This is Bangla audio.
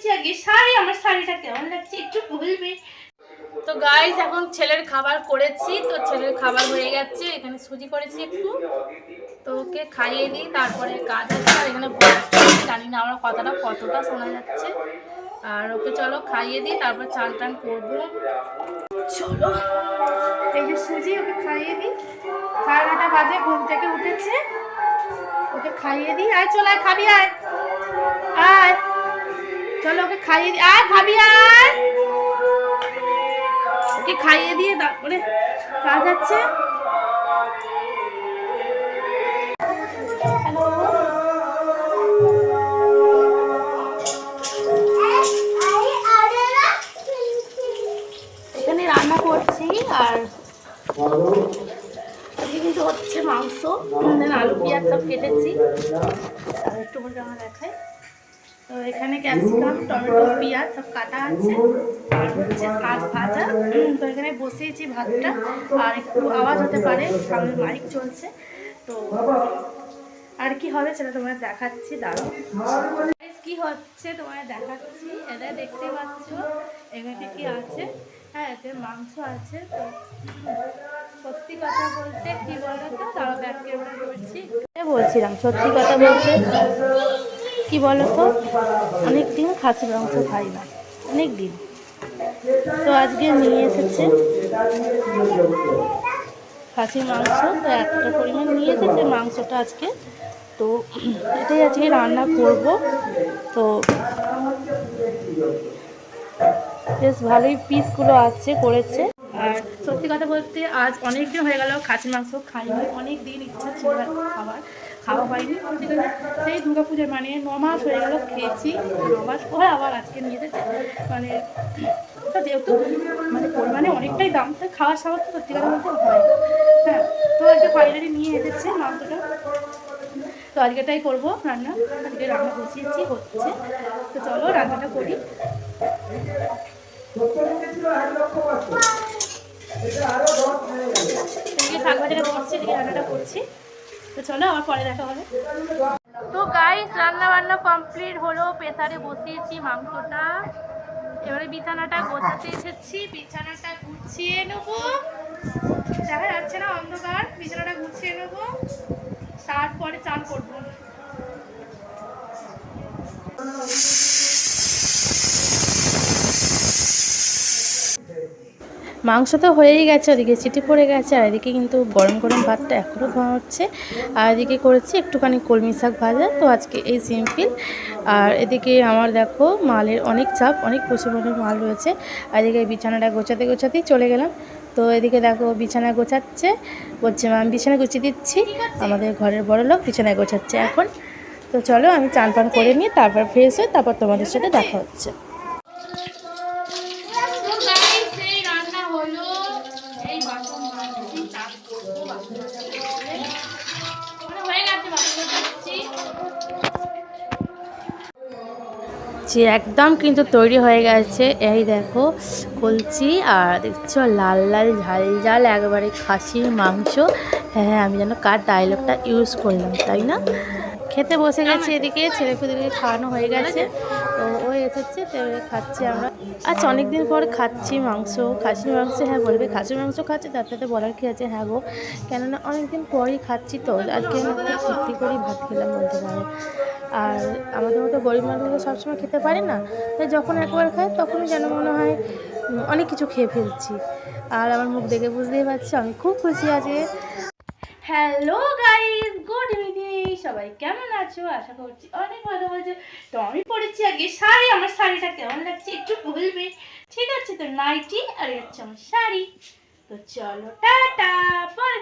পরেছি আগে শাড়ি, আমার শাড়িটা কেমন লাগছে একটু বলবে? তো গাইস এখন ছেলের খাবার করেছি, তো ছেলের খাবার হয়ে গেছে, এখানে সুজি করেছি একটু। তো ওকে খাইয়ে দিই তারপরে কাজ আছে, আর এখানে জানি না আমার কথাটা কতটা শোনা যাচ্ছে। আর ওকে চলো খাইয়ে দিই, তারপর চান টান করব। চলো, এই যে সুজি, ওকে খাইয়ে দিই। সাড়ে নটা বাজে, ঘুম থেকে উঠেছে। ওকে খাইয়ে দিই। আয়, চল আয়, খাবি, আয়। আয়। চলো ওকে খাইয়ে দিই আয় খাবি আর ওকে খাইয়ে দিয়ে তারপরে কাজ আছে এখানে রান্না করছি আর কিন্তু হচ্ছে মাংস। আলু, পেঁয়াজ সব কেটেছি। আর একটু আমার দেখাই তো এখানে ক্যাপসিকাম টমেটো পেঁয়াজ সব কাটা আছে। আর হচ্ছে শাক ভাজা। তো এখানে বসিয়েছি ভাতটা। আর একটু আওয়াজ হতে পারে সামনে মাইক চলছে। তো আর কি হবে সেটা তোমার দেখাচ্ছি Guys, কি হচ্ছে তোমার দেখাচ্ছি? এটা দেখতে পাচ্ছ? এখানে কি আছে? হ্যাঁ এতে মাংস আছে। তো সত্যি কথা বলতে কি বলো তো তারা ব্যাক ক্যামেরা করছি বলছিলাম সত্যি কথা বলতে। কি তো অনেক দিন খাসির মাংস খাই না। অনেক দিন তো আজকে নিয়ে এসেছে খাসির মাংস। তো এতটা পরিমাণ নিয়ে এসেছে মাংসটা আজকে। তো এটাই আজকে রান্না করব। তো বেশ ভালোই পিসগুলো আছে, করেছে। আর সত্যি কথা বলতে আজ অনেক দিন হয়ে গেল খাসির মাংস খাইনি। অনেক দিন ইচ্ছা ছিল খাবার হয়নি। বলতে গেলে সেই দুর্গা পুজোর মানে ন মাস হয়ে গেল খেয়েছি। ন মাস পরে আবার আজকে নিয়ে এসেছে। মানে যেহেতু মানে পরিমাণে অনেকটাই দাম, তাই খাওয়ার সামর্থ্য সত্যি কথা বলতে হয় হ্যাঁ তো আজকে ফাইনালি নিয়ে এসেছে মাংসটা। তো আজকেটাই করব রান্না। আজকে রান্না বসিয়েছি, হচ্ছে। তো চলো রান্নাটা করি। এদিকে শাক ভাজাটা করছি, এদিকে রান্নাটা করছি। তো চলো গাইস রান্না বান্না কমপ্লিট হলো, প্রেসারে বসিয়েছি মাংসটা। এবারে বিছানাটা গোছাতে এসেছি, বিছানাটা গুছিয়ে নেব। দেখা যাচ্ছে না অন্ধকার, বিছানাটা গুছিয়ে নেব। তারপরে চান করব। মাংস তো হয়েই গেছে ওদিকে চিটি পড়ে গেছে আর এদিকে কিন্তু গরম গরম ভাতটা এখনও খাওয়া হচ্ছে। আর এদিকে করেছি একটুখানি কলমি শাক ভাজা তো আজকে এই সিম্পল। আর এদিকে আমার দেখো মালের অনেক চাপ অনেক প্রচুর পরিমাণে মাল রয়েছে। আর এদিকে বিছানাটা গোছাতে গোছাতেই চলে গেলাম। তো এদিকে দেখো বিছানা গোছাচ্ছে বলছে মা আমি বিছানা গুছিয়ে দিচ্ছি। আমাদের ঘরের বড় লোক বিছানায় গোছাচ্ছে এখন। তো চলো আমি চান পান করে নিয়ে তারপর ফ্রেশ হয়ে তারপর তোমাদের সাথে দেখা হচ্ছে তো গাইস এই রান্না হলো এই বাসন যে একদম কিন্তু তৈরি হয়ে গেছে। এই দেখো, কলচি আর দেখছ, লাল লাল, ঝাল ঝাল, একবারে খাসির মাংস। হ্যাঁ আমি যেন কার ডায়লগটা ইউজ করলাম, তাই না? খেতে বসে গেছে এদিকে ছেলে খাওয়ানো হয়ে গেছে। তো ও এসেছে খাচ্ছি আমরা। আচ্ছা অনেকদিন পর খাচ্ছি মাংস। খাসির মাংস হ্যাঁ বলবে খাসির মাংস খাচ্ছি, তার সাথে বলার কি আছে? হ্যাঁ গো। কেননা অনেকদিন পরই খাচ্ছি তো আজকে আমি তৃপ্তি করেই ভাত খেলাম বলতে পারো। আর আমাদের মতো গরিব মানুষগুলো সবসময় খেতে পারে না, তাই যখন একবার খায় তখনই যেন মনে হয় অনেক কিছু খেয়ে ফেলছি। আর আমার মুখ দেখে বুঝতেই পারছি, আমি খুব খুশি আছি। হ্যালো গাইস গুড ইভিনিং সবাই কেমন আছো? আশা করছি অনেক ভালো বলছো তো আমি পড়েছি আগে শাড়ি। আমার শাড়িটা কেমন লাগছে একটু বলবে? ঠিক আছে, তো নাইটি আর হচ্ছে আমার শাড়ি। তো চলো, টাটা, পরে